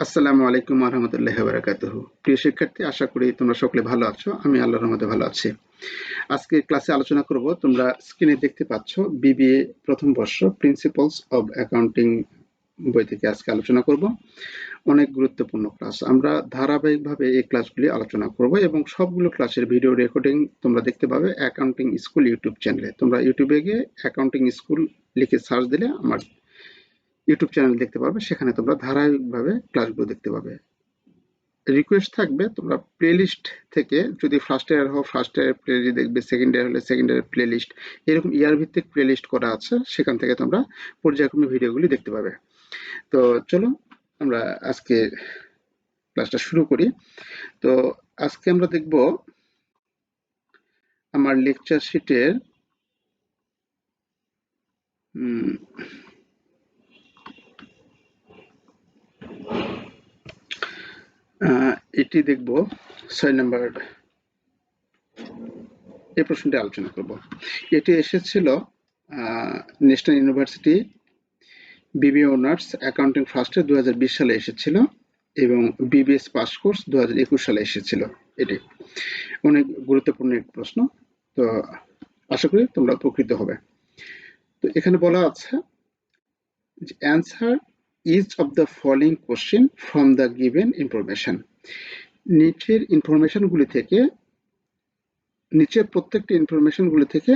আসসালামু আলাইকুম রহমতুল্লাহ বারাকাতুহু। প্রিয় শিক্ষার্থী, আশা করি তোমরা সকলে ভালো আছো, আমি আল্লাহর রহমতে ভালো আছি। আজকে ক্লাসে আলোচনা করব, তোমরা স্ক্রিনে দেখতে পাচ্ছ বিবিএ প্রথম বর্ষ প্রিন্সিপালস অব অ্যাকাউন্টিং বই থেকে আজকে আলোচনা করব। অনেক গুরুত্বপূর্ণ ক্লাস। আমরা ধারাবাহিকভাবে এই ক্লাসগুলি আলোচনা করব এবং সবগুলো ক্লাসের ভিডিও রেকর্ডিং তোমরা দেখতে পাবে অ্যাকাউন্টিং স্কুল ইউটিউব চ্যানেলে। তোমরা ইউটিউবে গিয়ে অ্যাকাউন্টিং স্কুল লিখে সার্চ দিলে আমার ইউটিউব চ্যানেল দেখতে পাবে সেখানে তোমরা ধারাবাহিকভাবে ক্লাসগুলো দেখতে পাবে। রিকোয়েস্ট থাকবে, তোমরা প্লেলিস্ট থেকে যদি ফার্স্ট ইয়ার হও ফার্স্ট ইয়ার প্লেলিস্ট দেখবে সেকেন্ড ইয়ার হলে সেকেন্ড ইয়ার প্লেলিস্ট এরকম ইয়ার ভিত্তিক প্লেলিস্ট করা আছে, সেখান থেকে তোমরা পর্যায়ক্রমে ভিডিওগুলি দেখতে পাবে। তো চলো আমরা আজকে ক্লাসটা শুরু করি। তো আজকে আমরা দেখব আমার লেকচার শিটের এটি দেখব। ছয় নম্বর। এই প্রশ্নটি আলোচনা করব। এটি এসেছিল national university BB honours accounting ফার্স্টে দু হাজার বিশ সালে এসেছিল এবং বিবিএস পাস কোর্স দু হাজার একুশ সালে এসেছিল এটি। অনেক গুরুত্বপূর্ণ একটি প্রশ্ন। তো আশা করি তোমরা উপকৃত হবে। তো এখানে বলা আছে answer each of the following question from the given information নিচের ইনফরমেশনগুলি থেকে, নিচের প্রত্যেকটি ইনফরমেশনগুলি থেকে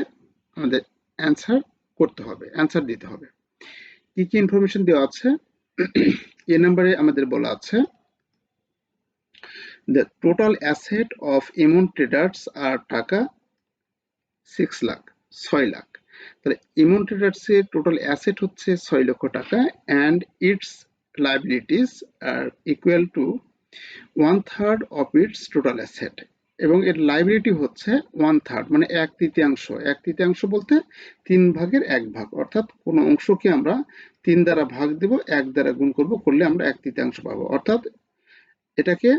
আমাদের অ্যান্সার করতে হবে অ্যান্সার দিতে হবে। কি কি ইনফরমেশন দেওয়া আছে? এ নাম্বারে আমাদের বলা আছে the total asset of Emon traders are taka six lakh ছয় লাখ তাহলে ইমন ট্রেডার্সের টোটাল অ্যাসেট হচ্ছে ছয় লক্ষ টাকা and its liabilities are equal to one third of its total asset এবং এর লাইবিলিটি হচ্ছে ওয়ান থার্ড মানে এক তৃতীয়াংশ। এক তৃতীয়াংশ বলতে তিন ভাগের এক ভাগ। অর্থাৎ কোনো অংশকে আমরা তিন দ্বারা ভাগ দেব, এক দ্বারা গুণ করব, করলে আমরা এক তৃতীয়াংশ পাবো। অর্থাৎ এটাকে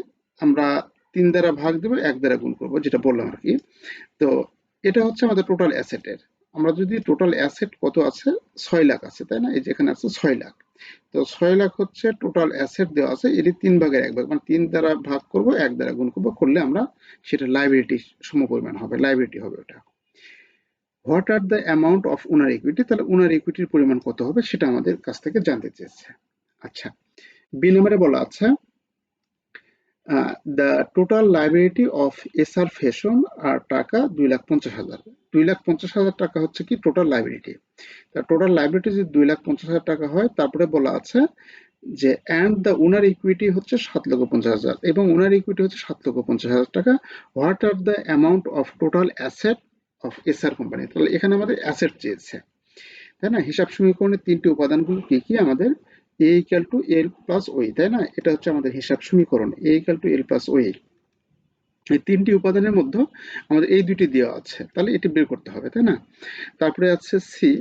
আমরা তিন দ্বারা ভাগ দেব, এক দ্বারা গুণ করব, যেটা বললাম আর কি। তো এটা হচ্ছে আমাদের টোটাল অ্যাসেটের আমরা যদি টোটাল অ্যাসেট কত আছে? ছয় লাখ আছে, তাই না? এই যেখানে আছে ছয় লাখ। তো ছয় লাখ হচ্ছে টোটাল অ্যাসেট দেওয়া আছে, এটি তিন ভাগের এক ভাগ। মানে তিন দ্বারা ভাগ করব, এক দ্বারা গুণ করব, করলে আমরা সেটা লাইবিলিটি সম পরিমাণ হবে লাইবিলিটি হবে ওটা। What are the amount of owner equity তাহলে ওনার ইকুইটির পরিমাণ কত হবে সেটা আমাদের কাছ থেকে জানতে চেয়েছে। আচ্ছা বি নম্বরে বলা আছে the total liability of S R fashion are taka দুই লাখ পঞ্চাশ হাজার। দুই লাখ পঞ্চাশ হাজার টাকা হচ্ছে কি টোটাল লাইবিলিটি তা টোটাল লাইবিলিটি যদি দুই লাখ পঞ্চাশ হাজার টাকা হয়, তারপরে বলা আছে যে অ্যান্ড দ্য ওনার ইকুইটি হচ্ছে সাত লক্ষ পঞ্চাশ হাজার এবং ওনার ইকুইটি হচ্ছে সাত লক্ষ পঞ্চাশ হাজার টাকা। What are the amount of total asset of S R company তাহলে এখানে আমাদের অ্যাসেট চেয়েছে। তাই না? হিসাব সমীকরণের তিনটি উপাদানগুলো কি কি আমাদের A equal to L plus O E তাই না? এটা হচ্ছে আমাদের হিসাব সমীকরণ A equal to L plus O E এই তিনটি উপাদানের মধ্যে আমাদের এই দুটি দেওয়া আছে, তাহলে এটি বের করতে হবে, তাই না? তারপরে আছে সি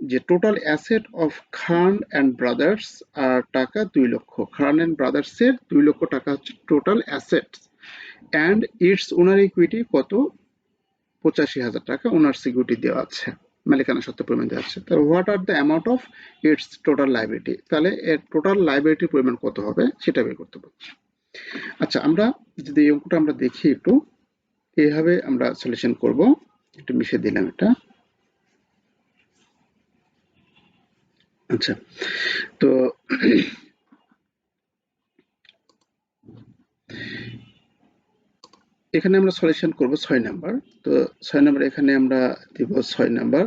যে total asset of Khan and brothers আর টাকা দুই লক্ষ। খান অ্যান্ড ব্রাদার্স এর দুই লক্ষ টাকা হচ্ছে total asset and its owner equity কত? পঁচাশি হাজার টাকা। ওনার সিকিউরিটি দেওয়া আছে। মালিকানা সত্ত্ব পরিমাণ দেওয়া আছে। তাহলে what are the amount of its total liability তাহলে এর টোটাল লাইবিলিটির পরিমাণ কত হবে সেটা বের করতে পারছি আচ্ছা আমরা যদি এই অঙ্কটা আমরা দেখি একটু, এইভাবে আমরা সলিউশন করব। একটু মিশিয়ে দিলাম এটা। আচ্ছা তো এখানে আমরা সলিউশন করব ছয় নাম্বার। তো ছয় নাম্বার, এখানে আমরা দিব ছয় নাম্বার।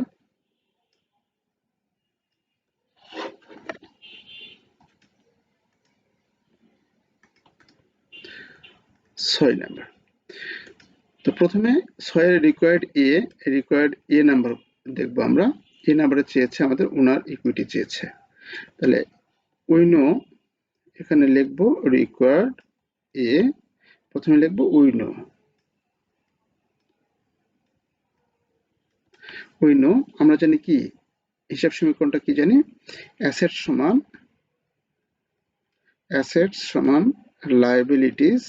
ছয় নাম্বার। তো প্রথমে ছয়ের required A required A number দেখব আমরা। এ নাম্বারে চেয়েছে আমাদের ওনার ইকুইটি চেয়েছে। তাহলে উইনো এখানে লিখব রিকোয়ার্ড এ প্রথমে লিখব উইনো উইনো আমরা জানি কি? হিসাব সমীকরণটা কি জানি? অ্যাসেট সমান অ্যাসেটস সমান লাইবিলিটিস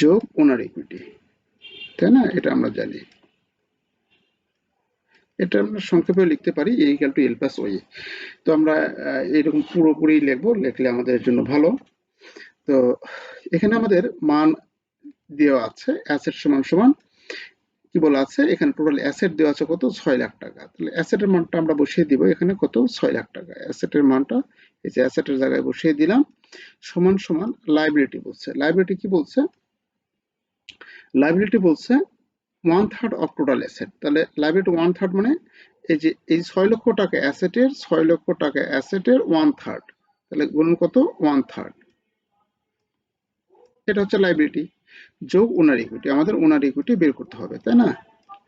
যোগ ওনার ইকুইটি তাই না? এটা আমরা জানি। এটা আমরা সংক্ষেপে লিখতে পারি A equal to L plus OE তো আমরা এরকম পুরোপুরি লিখব, লিখলে আমাদের জন্য ভালো। তো এখানে আমাদের মান দেওয়া আছে অ্যাসেট সমান সমান, কি বলা আছে? এখানে টোটাল অ্যাসেট দেওয়া আছে কত? ছয় লাখ টাকা। তাহলে অ্যাসেটের মানটা আমরা বসিয়ে দিব, এখানে কত? ছয় লাখ টাকা। অ্যাসেটের মানটা, এই যে অ্যাসেটের জায়গায় বসিয়ে দিলাম, সমান সমান লাইবিলিটি বলছে। লাইবিলিটি কি বলছে? লাইবিলিটি বলছে one third of total asset তাহলে লাইবিলিটি ওয়ান থার্ড মানে এই যে, এই ছয় লক্ষ টাকা অ্যাসেটের ছয় লক্ষ টাকা অ্যাসেটের ওয়ান থার্ড তাহলে গুণন কত? ওয়ান থার্ড এটা হচ্ছে লাইবিলিটি যোগ ওনার ইকুইটি আমাদের ওনার ইকুইটি বের করতে হবে, তাই না?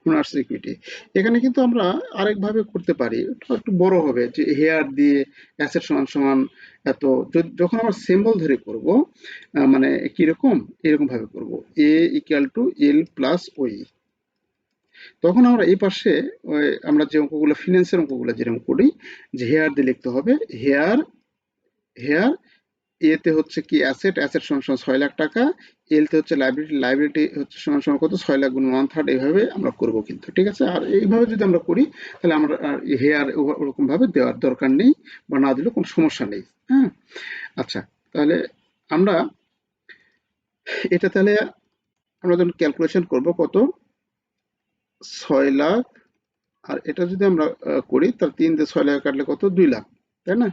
ওনার্স ইকুইটি এখানে কিন্তু আমরা আরেকভাবে করতে পারি, একটু বড় হবে, যে হেয়ার দিয়ে অ্যাসেট সমান সমান এত যখন আমরা সিম্বল ধরে করব মানে কীরকম এরকম ভাবে করব A equal to L plus OE তখন আমরা এই পাশে আমরা যে অঙ্কগুলো ফিনান্সের অঙ্কগুলো যেরকম করি, যে হেয়ার দিয়ে লিখতে হবে হেয়ার হেয়ার এতে হচ্ছে কি অ্যাসেট অ্যাসেট সমান সমান ছয় লাখ টাকা এলতে হচ্ছে লাইব্রেরি লাইব্রেরিটি হচ্ছে সমান সমান কত? ছয় লাখ গুণ ওয়ান থার্ড এইভাবে আমরা করব কিন্তু, ঠিক আছে? আর এইভাবে যদি আমরা করি, তাহলে আমরা হেয়ার ওরকম ভাবে দেওয়ার দরকার নেই বা না দিলেও কোনো সমস্যা নেই হ্যাঁ? আচ্ছা তাহলে আমরা এটা তাহলে আমরা যখন ক্যালকুলেশন করব কত? ছয় লাখ, আর এটা যদি আমরা করি, তাহলে তিন দিয়ে ছয় লাখ কাটলে কত? দুই লাখ, তাই না?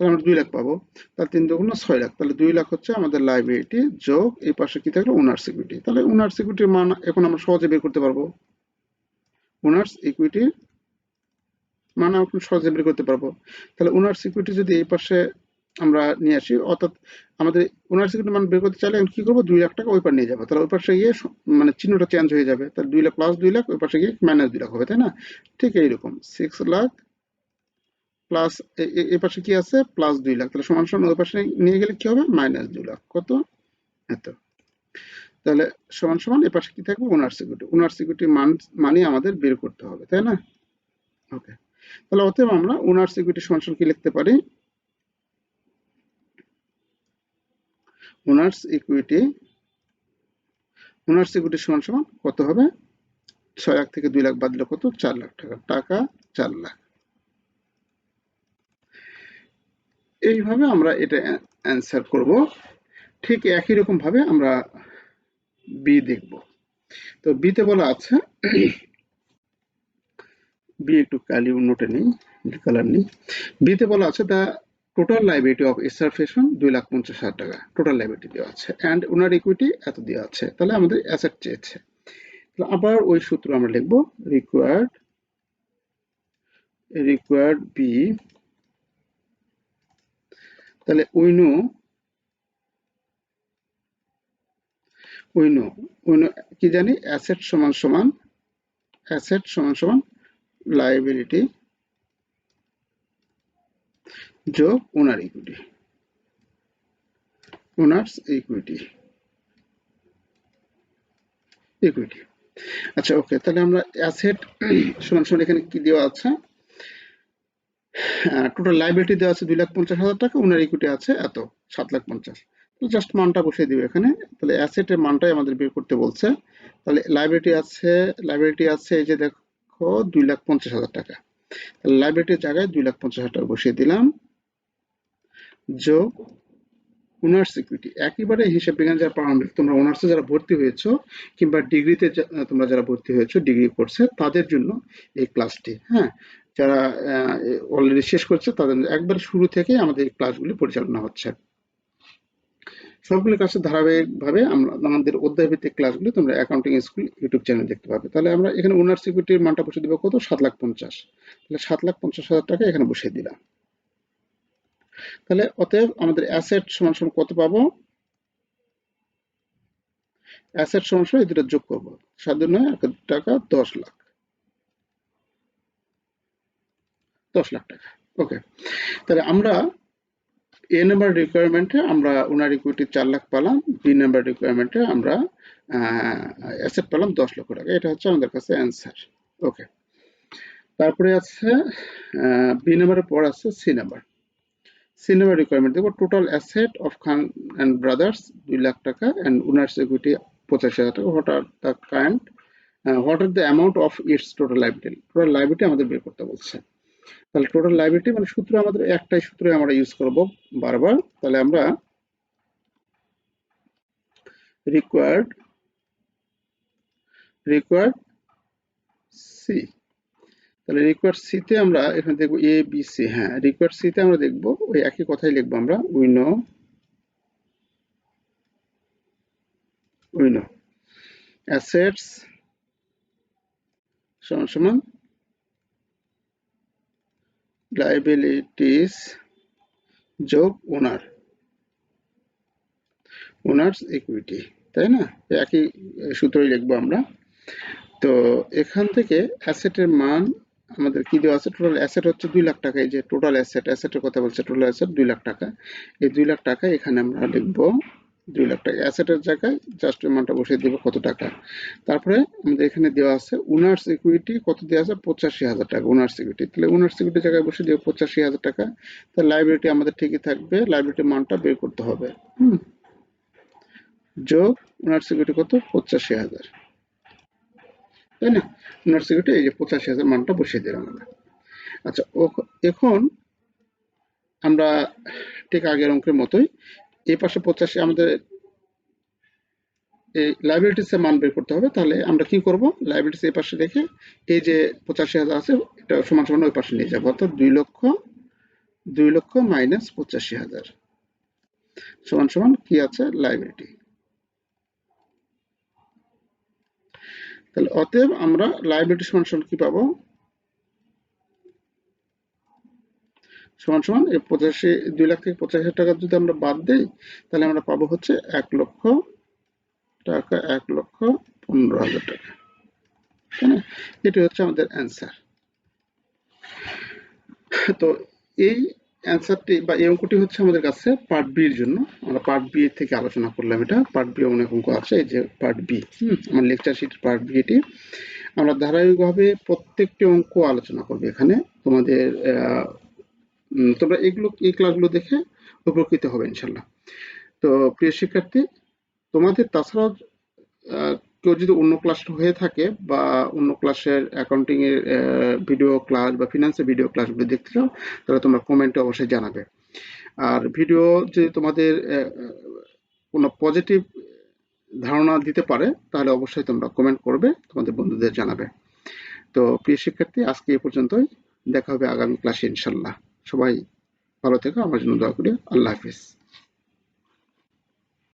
তাহলে আমরা দুই লাখ পাবো। তাহলে তিন দুগুণ ছয় লাখ। তাহলে দুই লাখ হচ্ছে আমাদের লাইব্রেরিটি যোগ এই পাশে কি থাকল? ওনার সিকিউরিটি তাহলে ওনার সিকিউরিটির মান এখন আমরা সহজে বের করতে পারব। ওনার্স ইকুইটি মান আমরা সহজে বের করতে পারব। তাহলে ওনার সিকিউরিটি যদি এই পাশে আমরা নিয়ে আসি, অর্থাৎ আমাদের ওনার সিকিউরিটি মান বের করতে চাইলে কি করব? দুই লাখ টাকা ওই পার নিয়ে যাব। তাহলে ওই পাশে গিয়ে মানে চিহ্নটা চেঞ্জ হয়ে যাবে। তাহলে দুই লাখ প্লাস দুই লাখ, ওই পাশে গিয়ে মাইনাস দুই লাখ হবে, তাই না? ঠিক এইরকম। সিক্স লাখ প্লাস এ পাশে কি আছে? প্লাস দুই লাখ। তাহলে সমান সমান ওই পাশে নিয়ে গেলে কি হবে? মাইনাস দুই লাখ। কত? এত। তাহলে সমান সমান এ পাশে কি থাকবে? ওনার সিকিউরিটি ওনার সিকিউরিটি মান মানি আমাদের বের করতে হবে, তাই না? ওকে তাহলে অতএব আমরা ওনার সিকিউরিটি সমান সমান কি লিখতে পারি? ওনার্স ইকুইটি ওনার্স ইকুইটি সমান সমান কত হবে? ছয় লাখ থেকে দুই লাখ বাদ দিলে কত? চার লাখ টাকা। টাকা, চার লাখ। এইভাবে আমরা এটা অ্যান্সার করব। ঠিক একই রকম ভাবে আমরা বি দেখব। তো বিতে বলা আছে বি একটু কালি নোটে নেই কালার নেই। বিতে বলা আছে the total liability of SR fashion দুই লাখ পঞ্চাশ হাজার টাকা। টোটাল লাইবিলিটি দেওয়া আছে। অ্যান্ড ওনার ইকুইটি এত দেওয়া আছে। তাহলে আমাদের অ্যাসেট চেয়েছে। আবার ওই সূত্র আমরা লিখব রিকোয়ার্ড রিকোয়ার্ড বি তাহলে we know we know we know কি জানি? অ্যাসেট সমান সমান, অ্যাসেট সমান সমান লাইবিলিটি যোগ owner equity owners equity equity আচ্ছা ওকে তাহলে আমরা অ্যাসেট সমান সমান এখানে কি দেওয়া আছে? টোটাল লাইবিলিটি দেওয়া আছে দুই লাখ পঞ্চাশ হাজার টাকা ওনার ইকুইটি আছে এত, সাত লাখ পঞ্চাশ। জাস্ট মানটা বসিয়ে দিবে এখানে। তাহলে অ্যাসেটের মানটাই আমাদের বের করতে বলছে। তাহলে লাইবিলিটি আছে লাইবিলিটি আছে এই যে দেখো, দুই লাখ পঞ্চাশ হাজার টাকা। লাইবিলিটির জায়গায় দুই লাখ পঞ্চাশ হাজার টাকা বসিয়ে দিলাম। যোগ ওনার্স ইকুইটি একেবারে হিসাব বিজ্ঞান যারা প্রারম্ভিক তোমরা অনার্সে যারা ভর্তি হয়েছো, কিংবা ডিগ্রিতে তোমরা যারা ভর্তি হয়েছো ডিগ্রি কোর্সে তাদের জন্য এই ক্লাসটি হ্যাঁ? যারা অলরেডি শেষ করছে, তাদের একবার শুরু থেকে আমাদের এই ক্লাসগুলি পরিচালনা হচ্ছে। সবগুলো ক্লাসের ধারাবাহিকভাবে আমরা, আমাদের অধ্যায় ভিত্তিক ক্লাসগুলি তোমরা অ্যাকাউন্টিং স্কুল ইউটিউব চ্যানেল দেখতে পাবে। তাহলে আমরা এখানে ওনার সিকিউরিটির মানটা বসে দেবো, কত? সাত লাখ পঞ্চাশ। তাহলে সাত লাখ পঞ্চাশ হাজার টাকা এখানে বসিয়ে দিলাম। তাহলে অতএব আমাদের অ্যাসেট সমান সমান কত পাবো? অ্যাসেট সমান সমান এই দুটো যোগ করব। সাত নয় টাকা, দশ লাখ। দশ লাখ টাকা। ওকে তাহলে আমরা এ নাম্বার রিকোয়ারমেন্টে আমরা ওনার ইকুইটি চার লাখ পেলাম বি নাম্বার রিকোয়ারমেন্টে আমরা অ্যাসেট পেলাম দশ লক্ষ টাকা। এটা হচ্ছে আমাদের কাছে অ্যান্সার ওকে তারপরে আছে বি নাম্বারের পর আছে C number C number requirement দেখো total asset of Khan and brothers দুই লাখ টাকা অ্যান্ড ওনার্স ইকুইটি পঁচাশি হাজার টাকা। What are the kind what are the amount of its total liability total liability আমাদের বের করতে বলছে। তাহলে টোটাল লাইবিলিটি মানে সূত্র আমাদের একটাই সূত্র আমরা ইউজ করব বারবার। তাহলে আমরা রিকোয়ার্ড রিকোয়ার্ড সি তাহলে রিকোয়ার্ড সিতে আমরা এখানে দেখব এ বি সি হ্যাঁ রিকোয়ার্ড সিতে আমরা দেখব, ওই একই কথাই লিখব আমরা we know we know assets সমান সমান লাইবিলিটিস যোগ ওনার ওনার্স ইকুইটি তাই না? একই সূত্রই লিখব আমরা। তো এখান থেকে অ্যাসেটের মান, আমাদের কি দেওয়া আছে? টোটাল অ্যাসেট হচ্ছে দুই লাখ টাকা। এই যে টোটাল অ্যাসেট অ্যাসেটের কথা বলছে টোটাল অ্যাসেট দুই লাখ টাকা। এই দুই লাখ টাকা এখানে আমরা লিখব। দুই লাখ টাকা অ্যাসেটের জায়গায় জাস্ট অ্যামাউন্টটা বসিয়ে দেবো কত টাকা। তারপরে আমাদের এখানে দেওয়া আছে ওনার্স ইকুইটি কত দেওয়া আছে? পঁচাশি হাজার টাকা ওনার্স ইকুইটি তাহলে ওনার্স ইকুইটি জায়গায় বসে দেবো পঁচাশি হাজার টাকা। তাহলে লাইব্রেরিটি আমাদের ঠিকই থাকবে লাইব্রেরিটির মানটা বের করতে হবে। হুম। যোগ ওনার সিকিউরিটি কত? পঁচাশি হাজার। তাই না? ওনার সিকিউরিটি এই যে পঁচাশি হাজার মানটা বসিয়ে দিলাম আমরা। আচ্ছা এখন আমরা ঠিক আগের অঙ্কের মতোই এই পাশে পঁচাশি আমাদের এই লাইবিলিটিস এর মান বের করতে হবে, তাহলে আমরা কি করব? লাইবিলিটিস এই পাশে রেখে এই যে পঁচাশি হাজার আছে, এটা সমান সমান ওই পাশে নিয়ে যাব। অর্থাৎ দুই লক্ষ দুই লক্ষ মাইনাস পঁচাশি হাজার। সমান সমান কি আছে? লাইবিলিটি তাহলে অতএব আমরা লাইবিলিটি সমান সমান কি পাবো? সমান সমান এই পঁচাশি, দুই লাখ থেকে পঁচাশি হাজার টাকা যদি আমরা বাদ দেই, তাহলে আমরা পাবো হচ্ছে এক লক্ষ টাকা, এক লক্ষ পনেরো হাজার টাকা। এটি হচ্ছে আমাদের অ্যান্সার তো এই অ্যান্সারটি বা এই অঙ্কটি হচ্ছে আমাদের কাছে পার্ট বি এর জন্য। আমরা পার্ট বি এর থেকে আলোচনা করলাম এটা। পার্ট বি অনেক অঙ্ক আছে, এই যে পার্ট বি আমার লেকচার শিট পার্ট বি এটি। আমরা ধারাবাহিকভাবে প্রত্যেকটি অঙ্ক আলোচনা করব এখানে। তোমাদের তোমরা এগুলো, এই ক্লাসগুলো দেখে উপকৃত হবে ইনশাল্লাহ তো, প্রিয় শিক্ষার্থী, তোমাদের তাছাড়াও কেউ যদি অন্য ক্লাস হয়ে থাকে বা অন্য ক্লাসের অ্যাকাউন্টিং এর ভিডিও ক্লাস বা ফিনান্সের ভিডিও ক্লাসগুলো দেখতে চাও, তাহলে তোমরা কমেন্টে অবশ্যই জানাবে। আর ভিডিও যদি তোমাদের কোনো পজিটিভ ধারণা দিতে পারে, তাহলে অবশ্যই তোমরা কমেন্ট করবে, তোমাদের বন্ধুদের জানাবে। তো, প্রিয় শিক্ষার্থী, আজকে এই পর্যন্তই। দেখা হবে আগামী ক্লাসে ইনশাল্লাহ সবাই ভালো থেকো আমার জন্য দোয়া করি। আল্লাহ হাফিজ।